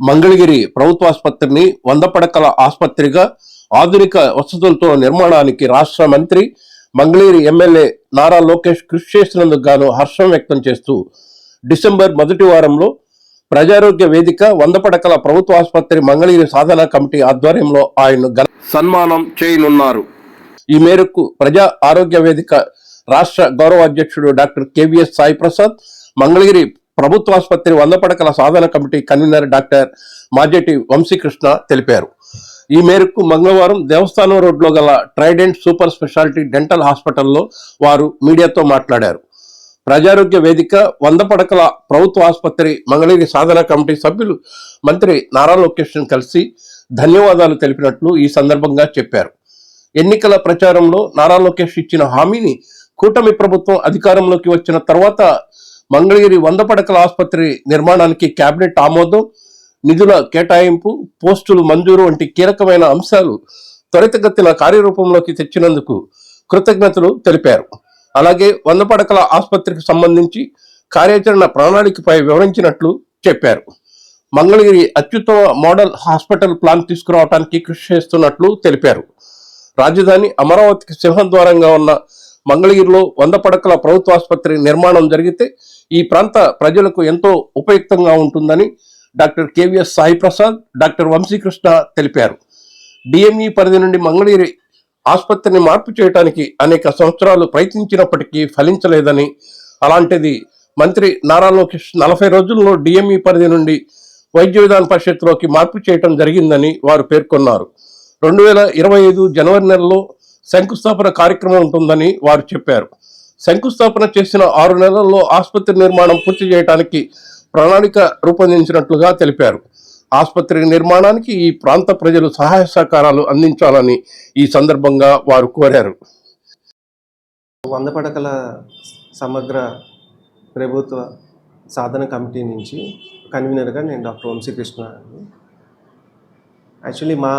మంగళగిరి ప్రభుత్వ ఆసుపత్రిని వంద పడకల ఆసుపత్రిగా ఆధునిక వసతులతో నిర్మాణానికి రాష్ట్ర మంత్రి మంగళగిరి ఎమ్మెల్యే నారా లోకేష్ కృషి చేసినందుకు గాను హర్షం వ్యక్తం చేస్తూ డిసెంబర్ మొదటి వారంలో ప్రజారోగ్య వేదిక వంద పడకల ప్రభుత్వ ఆసుపత్రి మంగళగిరి సాధన కమిటీ ఆధ్వర్యంలో ఆయన సన్మానం చేయనున్నారు. ఈ మేరకు ప్రజా ఆరోగ్య వేదిక రాష్ట్ర గౌరవ అధ్యక్షుడు డాక్టర్ కేవీఎస్ సాయి ప్రసాద్ మంగళగిరి ప్రభుత్వ ఆసుపత్రి వంద పడకల సాధన committee convener doctor Majeti Vamsikrishna తెలిపారు. ఈ మేరకు మంగళవారం దేవస్థానం రోడ్లో గల ట్రైడెంట్ సూపర్ స్పెషాలిటీ డెంటల్ హాస్పిటల్లో వారు మీడియాతో మాట్లాడారు. ప్రజారోగ్య వేదిక వంద పడకల ప్రభుత్వ ఆసుపత్రి మంగళగిరి సాధన కమిటీ సభ్యులు మంత్రి నారా లోకేష్ కలిసి ధన్యవాదాలు తెలిపినట్లు ఈ సందర్భంగా చెప్పారు. ఎన్నికల ప్రచారంలో నారా లోకేష్ ఇచ్చిన హామీని కూటమి ప్రభుత్వం అధికారంలోకి వచ్చిన తర్వాత మంగళగిరి వంద పడకల ఆసుపత్రి నిర్మాణానికి కేబినెట్ ఆమోదం నిధుల కేటాయింపు పోస్టులు మంజూరు వంటి కీలకమైన అంశాలు త్వరితగతిన కార్యరూపంలోకి తెచ్చినందుకు కృతజ్ఞతలు తెలిపారు. అలాగే వంద పడకల ఆసుపత్రికి సంబంధించి కార్యాచరణ ప్రణాళికపై వివరించినట్లు చెప్పారు. మంగళగిరి అత్యుత్తమ మోడల్ హాస్పిటల్ ప్లాన్ తీసుకురావడానికి కృషి చేస్తున్నట్లు తెలిపారు. రాజధాని అమరావతికి సింహద్వారంగా ఉన్న మంగళగిరిలో వంద పడకల ప్రభుత్వ ఆసుపత్రి నిర్మాణం జరిగితే ఈ ప్రాంత ప్రజలకు ఎంతో ఉపయుక్తంగా ఉంటుందని doctor KVS Sai Prasad doctor Vamsikrishna తెలిపారు. డిఎంఈ పరిధి నుండి మంగళగిరి ఆసుపత్రిని మార్పు చేయడానికి అనేక సంవత్సరాలు ప్రయత్నించినప్పటికీ ఫలించలేదని అలాంటిది మంత్రి నారా లోకేష్ నలభై రోజుల్లో డిఎంఈ పరిధి నుండి వైద్య విధాన పరిషత్లోకి మార్పు చేయటం జరిగిందని వారు పేర్కొన్నారు. రెండు వేల ఇరవై ఐదు జనవరి నెలలో శంకుస్థాపన కార్యక్రమం ఉంటుందని వారు చెప్పారు. శంకుస్థాపన చేసిన ఆరు నెలల్లో ఆసుపత్రి నిర్మాణం పూర్తి చేయడానికి ప్రణాళిక రూపొందించినట్లుగా తెలిపారు. ఆసుపత్రి నిర్మాణానికి ఈ ప్రాంత ప్రజలు సహాయ సహకారాలు అందించాలని ఈ సందర్భంగా వారు కోరారు. వంద పడకల సమగ్ర ప్రభుత్వ సాధన కమిటీ నుంచి కన్వీనర్గా నేను డాక్టర్ వంశీకృష్ణ యాక్చువల్లీ మా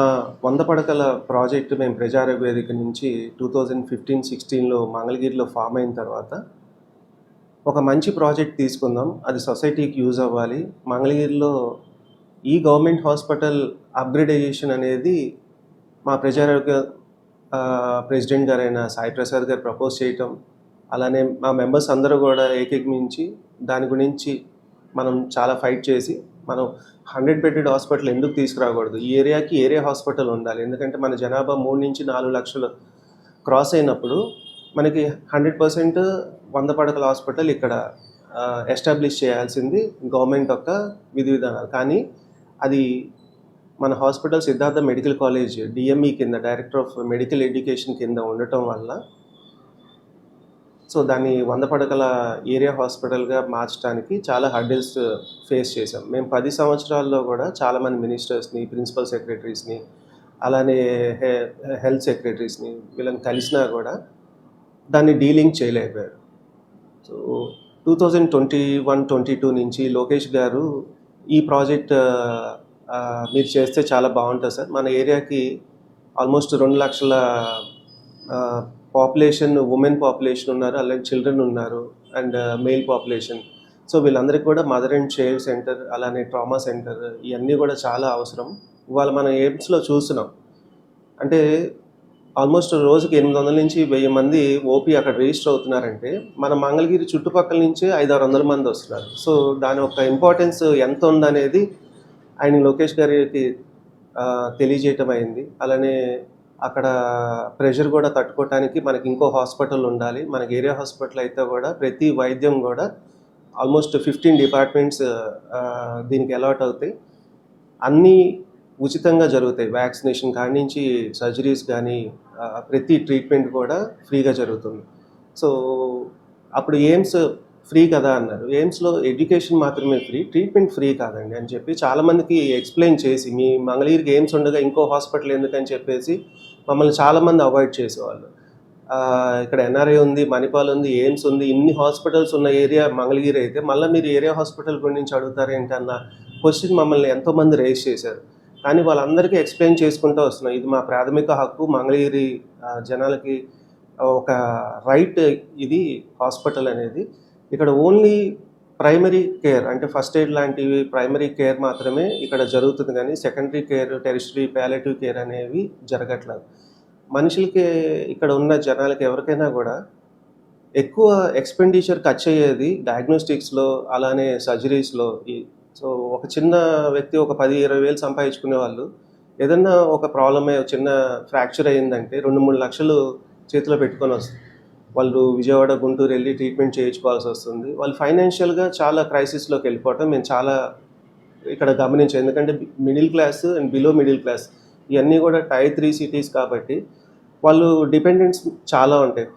వంద పడకల ప్రాజెక్టు మేము ప్రజారోగ్య వేదిక నుంచి టూ థౌజండ్ ఫిఫ్టీన్ సిక్స్టీన్లో మంగళగిరిలో ఫామ్ అయిన తర్వాత ఒక మంచి ప్రాజెక్ట్ తీసుకుందాం. అది సొసైటీకి యూజ్ అవ్వాలి. మంగళగిరిలో ఈ గవర్నమెంట్ హాస్పిటల్ అప్గ్రేడైజేషన్ అనేది మా ప్రజారోగ్య ప్రెసిడెంట్ గారైన సాయి ప్రసాద్ గారు ప్రపోజ్ చేయటం అలానే మా మెంబర్స్ అందరూ కూడా ఏకీకమించి దాని గురించి మనం చాలా ఫైట్ చేసి మనం హండ్రెడ్ బెడెడ్ హాస్పిటల్ ఎందుకు తీసుకురాకూడదు? ఈ ఏరియాకి ఏరియా హాస్పిటల్ ఉండాలి. ఎందుకంటే మన జనాభా మూడు నుంచి నాలుగు లక్షలు క్రాస్ అయినప్పుడు మనకి హండ్రెడ్ పర్సెంట్ వంద పడకల హాస్పిటల్ ఇక్కడ ఎస్టాబ్లిష్ చేయాల్సింది గవర్నమెంట్ యొక్క విధి విధానాలు. కానీ అది మన hospital Siddhartha medical college DME కింద డైరెక్టర్ ఆఫ్ మెడికల్ ఎడ్యుకేషన్ కింద ఉండటం వల్ల సో దాన్ని వంద పడకల ఏరియా హాస్పిటల్గా మార్చడానికి చాలా హర్డిల్స్ ఫేస్ చేసాం మేము పది సంవత్సరాల్లో కూడా చాలామంది మినిస్టర్స్ని ప్రిన్సిపల్ సెక్రటరీస్ని అలానే హెల్త్ సెక్రటరీస్ని వీళ్ళని కలిసినా కూడా దాన్ని డీలింగ్ చేయలేకపోయారు. So two thousand twenty one twenty two నుంచి లోకేష్ గారు ఈ ప్రాజెక్ట్ మీరు చేస్తే చాలా బాగుంటుంది సార్. మన ఏరియాకి ఆల్మోస్ట్ రెండు లక్షల పాపులేషన్ ఉమెన్ పాపులేషన్ ఉన్నారు అలాగే చిల్డ్రన్ ఉన్నారు అండ్ మెయిల్ పాపులేషన్ సో వీళ్ళందరికీ కూడా మదర్ అండ్ చైల్డ్ సెంటర్ అలానే ట్రామా సెంటర్ ఇవన్నీ కూడా చాలా అవసరం. ఇవాళ మనం ఎయిమ్స్లో చూస్తున్నాం. అంటే ఆల్మోస్ట్ రోజుకి ఎనిమిది వందల నుంచి వెయ్యి మంది ఓపీ అక్కడ రిజిస్టర్ అవుతున్నారంటే మన మంగళగిరి చుట్టుపక్కల నుంచి ఐదు ఆరు వందల మంది వస్తున్నారు. సో దాని యొక్క ఇంపార్టెన్స్ ఎంత ఉందనేది ఆయన లోకేష్ గారికి తెలియజేయటం అయింది. అలానే అక్కడ ప్రెషర్ కూడా తట్టుకోవటానికి మనకి ఇంకో హాస్పిటల్ ఉండాలి. మనకి ఏరియా హాస్పిటల్ అయితే కూడా ప్రతి వైద్యం కూడా ఆల్మోస్ట్ ఫిఫ్టీన్ డిపార్ట్మెంట్స్ దీనికి అలాట్ అవుతాయి. అన్నీ ఉచితంగా జరుగుతాయి. వ్యాక్సినేషన్ కానించి సర్జరీస్ కానీ ప్రతి ట్రీట్మెంట్ కూడా ఫ్రీగా జరుగుతుంది. సో అప్పుడు ఎయిమ్స్ ఫ్రీ కదా అన్నారు. ఎయిమ్స్లో ఎడ్యుకేషన్ మాత్రమే ఫ్రీ ట్రీట్మెంట్ ఫ్రీ కాదండి అని చెప్పి చాలామందికి ఎక్స్ప్లెయిన్ చేసి మీ మంగళగిరికి ఎయిమ్స్ ఉండగా ఇంకో హాస్పిటల్ ఎందుకని చెప్పేసి మమ్మల్ని చాలామంది అవాయిడ్ చేసేవాళ్ళు. ఇక్కడ ఎన్ఆర్ఐ ఉంది మణిపాల్ ఉంది ఎయిమ్స్ ఉంది ఇన్ని హాస్పిటల్స్ ఉన్న ఏరియా మంగళగిరి అయితే మళ్ళీ మీరు ఏరియా హాస్పిటల్ గురించి అడుగుతారు ఏంటన్న క్వశ్చన్ మమ్మల్ని ఎంతోమంది రేస్ చేశారు. కానీ వాళ్ళందరికీ ఎక్స్ప్లెయిన్ చేసుకుంటూ వస్తున్నాం. ఇది మా ప్రాథమిక హక్కు మంగళగిరి జనాలకి ఒక రైట్ ఇది హాస్పిటల్ అనేది. ఇక్కడ ఓన్లీ ప్రైమరీ కేర్ అంటే ఫస్ట్ ఎయిడ్ లాంటివి ప్రైమరీ కేర్ మాత్రమే ఇక్కడ జరుగుతుంది కానీ secondary care tertiary palliative care అనేవి జరగట్లేదు. మనుషులకి ఇక్కడ ఉన్న జనాలకి ఎవరికైనా కూడా ఎక్కువ ఎక్స్పెండిచర్ ఖర్చు అయ్యేది డయాగ్నోస్టిక్స్లో అలానే సర్జరీస్లో. సో ఒక చిన్న వ్యక్తి ఒక పది ఇరవై వేలు సంపాదించుకునే వాళ్ళు ఏదన్నా ఒక ప్రాబ్లమే చిన్న ఫ్రాక్చర్ అయ్యిందంటే రెండు మూడు లక్షలు చేతిలో పెట్టుకొని వస్తుంది వాళ్ళు విజయవాడ గుంటూరు వెళ్ళి ట్రీట్మెంట్ చేయించుకోవాల్సి వస్తుంది. వాళ్ళు ఫైనాన్షియల్గా చాలా క్రైసిస్లోకి వెళ్ళిపోవటం మేము చాలా ఇక్కడ గమనించాం ఎందుకంటే middle class and below middle class ఇవన్నీ కూడా టై త్రీ సిటీస్ కాబట్టి వాళ్ళు డిపెండెంట్స్ చాలా ఉంటాయి.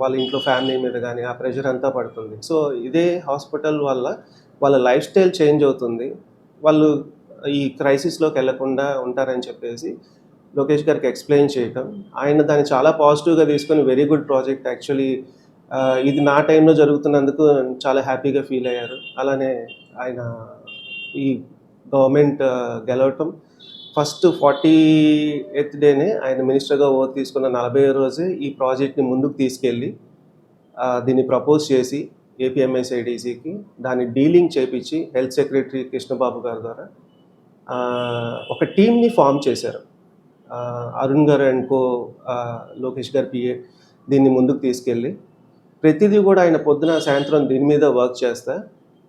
వాళ్ళ ఇంట్లో ఫ్యామిలీ మీద కానీ ఆ ప్రెషర్ అంతా పడుతుంది. సో ఇదే హాస్పిటల్ వల్ల వాళ్ళ లైఫ్ స్టైల్ చేంజ్ అవుతుంది. వాళ్ళు ఈ క్రైసిస్లోకి వెళ్ళకుండా ఉంటారని చెప్పేసి లోకేష్ గారికి ఎక్స్ప్లెయిన్ చేయటం. ఆయన దాన్ని చాలా పాజిటివ్గా తీసుకొని వెరీ గుడ్ ప్రాజెక్ట్ యాక్చువల్లీ ఇది నా టైంలో జరుగుతున్నందుకు చాలా హ్యాపీగా ఫీల్ అయ్యారు. అలానే ఆయన ఈ గవర్నమెంట్ గెలవటం. ఫస్ట్ ఫార్టీ ఎయిత్ డేనే ఆయన మినిస్టర్గా ఓ తీసుకున్న నలభై రోజే ఈ ప్రాజెక్ట్ని ముందుకు తీసుకెళ్ళి దీన్ని ప్రపోజ్ చేసి ఏపీఎంఎస్ఐడిసికి దాన్ని డీలింగ్ చేపించి హెల్త్ సెక్రటరీ కృష్ణబాబు గారి ద్వారా ఒక టీమ్ని ఫామ్ చేశారు. అరుణ్ గారు అండ్ కో లోకేష్ గారు పిఏ దీన్ని ముందుకు తీసుకెళ్ళి ప్రతిదీ కూడా ఆయన పొద్దున సాయంత్రం దీని మీద వర్క్ చేస్తా.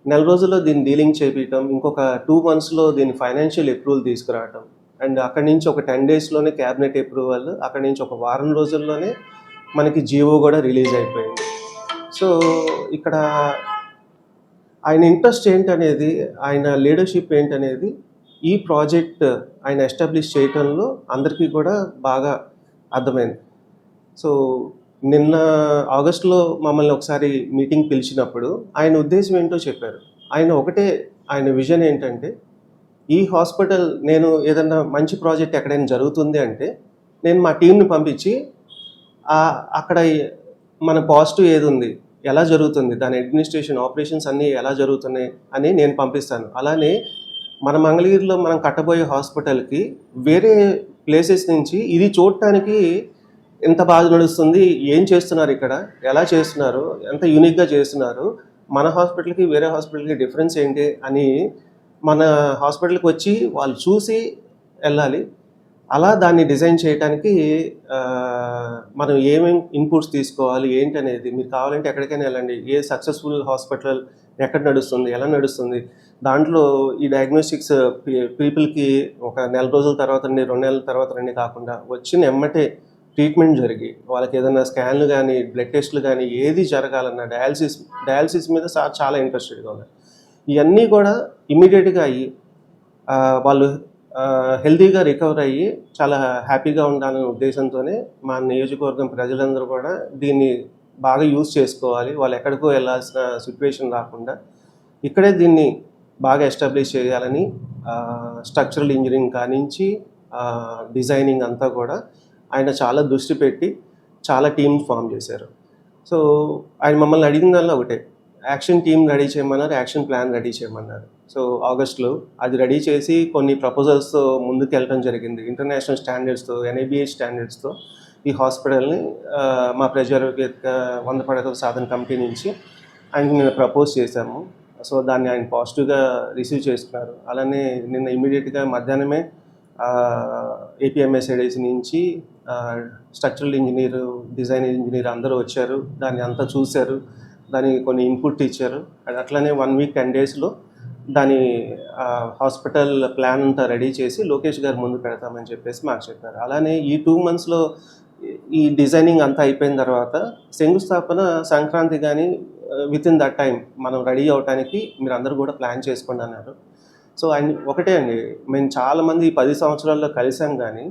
నెల రోజుల్లో దీన్ని డీలింగ్ చేపించడం ఇంకొక టూ మంత్స్లో దీని ఫైనాన్షియల్ అప్రూవల్ తీసుకురావటం. అండ్ అక్కడి నుంచి ఒక టెన్ డేస్లోనే క్యాబినెట్ అప్రూవల్ అక్కడి నుంచి ఒక వారం రోజుల్లోనే మనకి జియో కూడా రిలీజ్ అయిపోయింది. సో ఇక్కడ ఆయన ఇంట్రెస్ట్ ఏంటనేది ఆయన లీడర్షిప్ ఏంటనేది ఈ ప్రాజెక్ట్ ఆయన ఎస్టాబ్లిష్ చేయటంలో అందరికీ కూడా బాగా అర్థమైంది. సో నిన్న ఆగస్టులో మమ్మల్ని ఒకసారి మీటింగ్ పిలిచినప్పుడు ఆయన ఉద్దేశం ఏంటో చెప్పారు. ఆయన ఒకటే ఆయన విజన్ ఏంటంటే ఈ హాస్పిటల్ నేను ఏదన్నా మంచి ప్రాజెక్ట్ ఎక్కడైనా జరుగుతుంది అంటే నేను మా టీంని పంపించి అక్కడ మన పాజిటివ్ ఏది ఉంది ఎలా జరుగుతుంది దాని అడ్మినిస్ట్రేషన్ ఆపరేషన్స్ అన్నీ ఎలా జరుగుతున్నాయి అని నేను పంపిస్తాను. అలానే మన మంగళగిరిలో మనం కట్టబోయే హాస్పిటల్కి వేరే ప్లేసెస్ నుంచి ఇది చూడటానికి ఎంత బాగా నడుస్తుంది ఏం చేస్తున్నారు ఇక్కడ ఎలా చేస్తున్నారు ఎంత యూనిక్గా చేస్తున్నారు మన హాస్పిటల్కి వేరే హాస్పిటల్కి డిఫరెన్స్ ఏంటి అని మన హాస్పిటల్కి వచ్చి వాళ్ళు చూసి వెళ్ళాలి. అలా దాన్ని డిజైన్ చేయడానికి మనం ఏమేమి ఇన్పుట్స్ తీసుకోవాలి ఏంటి అనేది మీరు కావాలంటే ఎక్కడికైనా వెళ్ళండి. ఏ సక్సెస్ఫుల్ హాస్పిటల్ ఎక్కడ నడుస్తుంది ఎలా నడుస్తుంది? దాంట్లో ఈ డయాగ్నోస్టిక్స్ పీపుల్కి ఒక నెల రోజుల తర్వాత రండి రెండు నెలల తర్వాత రండి కాకుండా వచ్చిన ఎమ్మటే ట్రీట్మెంట్ జరిగి వాళ్ళకి ఏదైనా స్కాన్లు కానీ బ్లడ్ టెస్ట్లు కానీ ఏది జరగాలన్నా డయాలసిస్ డయాలసిస్ మీద చాలా ఇంట్రెస్టెడ్గా ఉన్నారు. ఇవన్నీ కూడా ఇమీడియట్గా అయ్యి వాళ్ళు హెల్తీగా రికవర్ అయ్యి చాలా హ్యాపీగా ఉండాలనే ఉద్దేశంతోనే మా నియోజకవర్గం ప్రజలందరూ కూడా దీన్ని బాగా యూజ్ చేసుకోవాలి. వాళ్ళు ఎక్కడికో వెళ్ళాల్సిన సిచ్యువేషన్ రాకుండా ఇక్కడే దీన్ని బాగా ఎస్టాబ్లిష్ చేయాలని స్ట్రక్చరల్ ఇంజనీరింగ్ కానించి డిజైనింగ్ అంతా కూడా ఆయన చాలా దృష్టి పెట్టి చాలా టీమ్ ఫామ్ చేశారు. సో ఆయన మమ్మల్ని అడిగిన దానిలో ఒకటే యాక్షన్ టీమ్ రెడీ చేయమన్నారు యాక్షన్ ప్లాన్ రెడీ చేయమన్నారు. సో ఆగస్ట్లో అది రెడీ చేసి కొన్ని ప్రపోజల్స్తో ముందుకు వెళ్ళడం జరిగింది. ఇంటర్నేషనల్ స్టాండర్డ్స్తో ఎన్ఐబిఐ స్టాండర్డ్స్తో ఈ హాస్పిటల్ని మా ప్రజారోగ్య వంద పడకల సాధన కమిటీ నుంచి ఆయనకి నేను ప్రపోజ్ చేశాము. సో దాన్ని ఆయన పాజిటివ్గా రిసీవ్ చేసుకున్నారు. అలానే నిన్న ఇమీడియట్గా మధ్యాహ్నమే ఏపీఎంఎస్ఐడిసి నుంచి స్ట్రక్చరల్ ఇంజనీర్ డిజైన్ ఇంజనీర్ అందరూ వచ్చారు. దాన్ని అంతా చూశారు. దానికి కొన్ని ఇన్పుట్ ఇచ్చారు. అది అట్లనే వన్ వీక్ టెన్ డేస్లో దాని హాస్పిటల్ ప్లాన్ అంతా రెడీ చేసి లోకేష్ గారు ముందు పెడతామని చెప్పేసి మాకు చెప్పారు. అలానే ఈ టూ మంత్స్లో ఈ డిజైనింగ్ అంతా అయిపోయిన తర్వాత శంకుస్థాపన సంక్రాంతి కానీ విత్ ఇన్ దట్ టైం మనం రెడీ అవడానికి మీరు అందరూ కూడా ప్లాన్ చేసుకోండి అన్నారు. సో ఆయన ఒకటే అండి మేము చాలామంది ఈ పది సంవత్సరాల్లో కలిసాం కానీ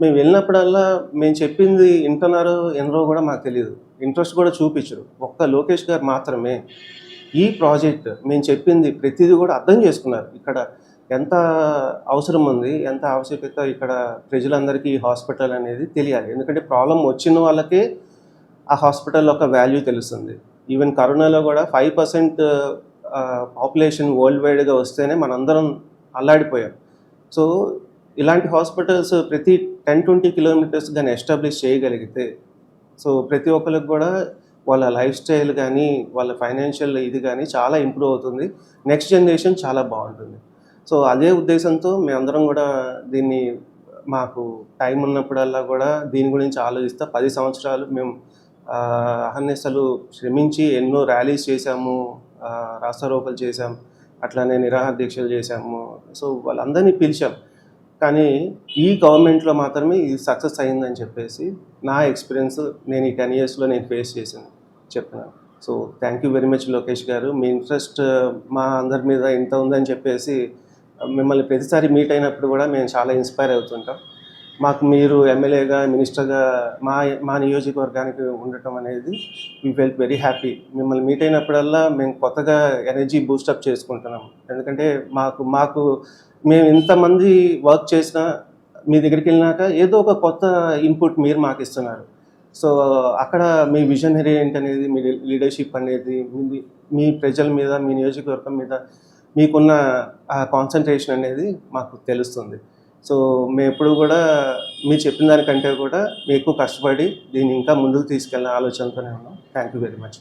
మేము వెళ్ళినప్పుడల్లా మేము చెప్పింది వింటున్నారో ఎన్నరో కూడా మాకు తెలియదు ఇంట్రెస్ట్ కూడా చూపించరు. ఒక్క లోకేష్ గారు మాత్రమే ఈ ప్రాజెక్ట్ మేము చెప్పింది ప్రతిదీ కూడా అర్థం చేసుకున్నారు. ఇక్కడ ఎంత అవసరం ఉంది ఎంత ఆవశ్యకత ఇక్కడ ప్రజలందరికీ ఈ హాస్పిటల్ అనేది తెలియాలి. ఎందుకంటే ప్రాబ్లం వచ్చిన వాళ్ళకే ఆ హాస్పిటల్ యొక్క వాల్యూ తెలుస్తుంది. ఈవెన్ కరోనాలో కూడా ఫైవ్ పర్సెంట్ పాపులేషన్ వరల్డ్ వైడ్గా వస్తేనే మనందరం అల్లాడిపోయాం. సో ఇలాంటి హాస్పిటల్స్ ప్రతి టెన్ ట్వంటీ కిలోమీటర్స్ కానీ ఎస్టాబ్లిష్ చేయగలిగితే సో ప్రతి ఒక్కరికి కూడా వాళ్ళ లైఫ్ స్టైల్ కానీ వాళ్ళ ఫైనాన్షియల్ ఇది కానీ చాలా ఇంప్రూవ్ అవుతుంది. నెక్స్ట్ జనరేషన్ చాలా బాగుంటుంది. సో అదే ఉద్దేశంతో మేమందరం కూడా దీన్ని మాకు టైం ఉన్నప్పుడల్లా కూడా దీని గురించి ఆలోచిస్తా. పది సంవత్సరాలు మేము ఆ, అహర్నిశలు శ్రమించి ఎన్నో ర్యాలీస్ చేశాము. ఆ, రాస్తారోకలు చేశాం. అట్లానే నిరాహార దీక్షలు చేశాము. సో వాళ్ళందరినీ పిలిచాం. కానీ ఈ గవర్నమెంట్లో మాత్రమే ఇది సక్సెస్ అయిందని చెప్పేసి నా ఎక్స్పీరియన్స్ నేను ఈ టెన్ ఇయర్స్లో నేను ఫేస్ చేసింది చెప్తున్నాను so thank you very much Lokesh garu. Me interest మా అందరి మీద ఇంత ఉందని చెప్పేసి మిమ్మల్ని ప్రతిసారి మీట్ అయినప్పుడు కూడా మేము చాలా ఇన్స్పైర్ అవుతుంటాం. మాకు మీరు ఎమ్మెల్యేగా మినిస్టర్గా మా మా నియోజకవర్గానికి ఉండటం అనేది వీ ఫెల్ట్ వెరీ హ్యాపీ మిమ్మల్ని మీట్ అయినప్పుడల్లా మేము కొత్తగా ఎనర్జీ బూస్టప్ చేసుకుంటున్నాం. ఎందుకంటే మాకు మాకు మేము ఇంతమంది వర్క్ చేసినా మీ దగ్గరికి వెళ్ళినాక ఏదో ఒక కొత్త ఇన్పుట్ మీరు మాకు ఇస్తున్నారు. సో అక్కడ మీ విజనరీ ఏంటనేది మీ లీడర్షిప్ అనేది మీ మీ ప్రజల మీద మీ నియోజకవర్గం మీద మీకున్న ఆ కాన్సన్ట్రేషన్ అనేది మాకు తెలుస్తుంది. సో మేము ఎప్పుడు కూడా మీరు చెప్పిన దానికంటే కూడా మీకు ఎక్కువ కష్టపడి దీన్ని ఇంకా ముందుకు తీసుకెళ్ళిన ఆలోచనతోనే ఉన్నాం. Thank you very much